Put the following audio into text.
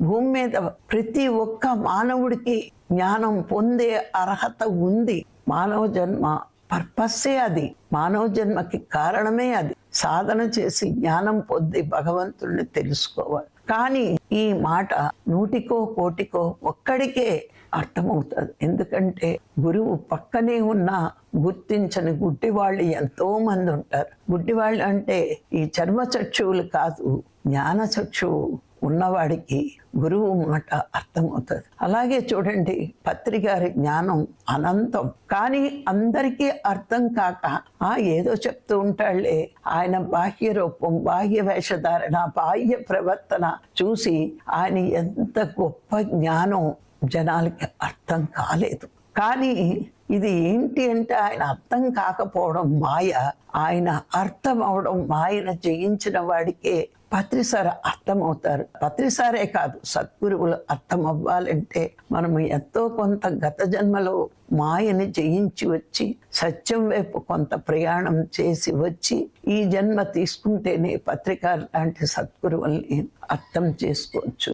భూమి మీద ప్రతి ఒక్క మానవుడికి జ్ఞానం పొందే అర్హత ఉంది. మానవ జన్మ పర్పస్సే అది. మానవ జన్మకి కారణమే అది. సాధన చేసి జ్ఞానం పొంది భగవంతుడిని తెలుసుకోవాలి. కానీ ఈ మాట నూటికో కోటికో ఒక్కడికే అర్థమవుతుంది. ఎందుకంటే గురువు పక్కనే ఉన్న గుర్తించని గుడ్డి వాళ్ళు ఎంతో మంది ఉంటారు. గుడ్డి వాళ్ళు అంటే ఈ చర్మ చక్షువులు కాదు జ్ఞాన చక్షువు ఉన్నవాడికి గురువు మాట అర్థమవుతుంది. అలాగే చూడండి పత్రి గారి జ్ఞానం అనంతం. కానీ అందరికీ అర్థం కాక ఆ ఏదో చెప్తూ ఉంటాళ్ళే. ఆయన బాహ్య రూపం బాహ్య వేషధారణ బాహ్య ప్రవర్తన చూసి ఆయన ఎంత గొప్ప జ్ఞానం జనాలకి అర్థం కాలేదు. కానీ ఇది ఏంటి అంటే ఆయన అర్థం కాకపోవడం మాయ. ఆయన అర్థం అవడం మాయను జయించిన వాడికే పత్రిసార అర్థం అవుతారు పత్రిసారే కాదు సద్గురువులు అర్థం అవ్వాలంటే మనం ఎంతో కొంత గత జన్మలో మాయని జయించి వచ్చి సత్యం వైపు కొంత ప్రయాణం చేసి వచ్చి ఈ జన్మ తీసుకుంటేనే పత్రిక లాంటి సద్గురువుల్ని అర్థం చేసుకోవచ్చు.